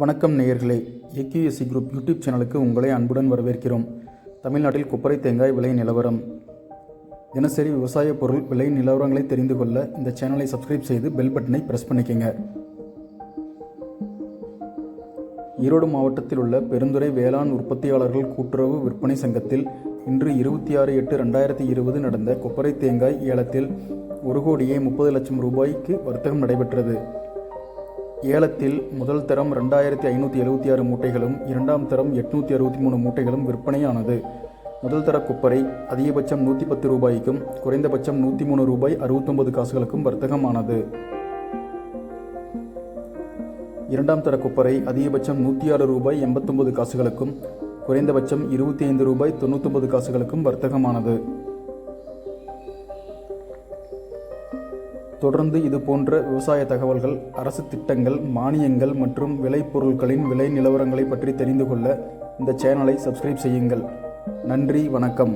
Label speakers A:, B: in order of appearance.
A: வணக்கம் நேயர்களே. AKSC group YouTube சேனலுக்கு உங்களை அன்புடன் வரவேற்கிறோம். தமிழ்நாட்டில் கொப்பரை தேங்காய் விலை நிலவரம். தினசரி விவசாய பொருள் விலை நிலவரங்களை தெரிந்து கொள்ள இந்த சேனலை சப்ஸ்கிரைப் செய்து பெல் பட்டனை பிரஸ் பண்ணிக்கங்க. ஈரோடு மாவட்டத்தில் உள்ள பெருந்துறை வேளாண் உற்பத்தியாளர்கள் கூட்டுறவு விற்பனை சங்கத்தில் இன்று இருபத்தி ஆறு எட்டு ரெண்டாயிரத்தி இருபது நடந்த கொப்பரை தேங்காய் ஏலத்தில் ஒரு கோடியே முப்பது லட்சம் ரூபாய்க்கு வர்த்தகம் நடைபெற்றது. ஏலத்தில் முதல் தரம் ரெண்டாயிரத்தி ஐநூற்றி எழுபத்தி ஆறு மூட்டைகளும் இரண்டாம் தரம் எட்நூற்றி அறுபத்தி மூணு மூட்டைகளும் விற்பனையானது. முதல் தர கொப்பரை அதிகபட்சம் நூற்றி பத்து ரூபாய்க்கும் குறைந்தபட்சம் நூற்றி மூணு ரூபாய் அறுபத்தொம்பது காசுகளுக்கும் வர்த்தகமானது. இரண்டாம் தர கொப்பரை அதிகபட்சம் நூற்றி ஆறு ரூபாய் எண்பத்தொம்பது காசுகளுக்கும் குறைந்தபட்சம் இருபத்தி ஐந்து ரூபாய் தொண்ணூத்தொன்பது காசுகளுக்கும் வர்த்தகமானது. தொடர்ந்து இது போன்ற விவசாய தகவல்கள் அரசு திட்டங்கள் மானியங்கள் மற்றும் விளைபொருட்களின் விலை நிலவரங்களை பற்றி தெரிந்து கொள்ள இந்த சேனலை சப்ஸ்கிரைப் செய்யுங்கள். நன்றி வணக்கம்.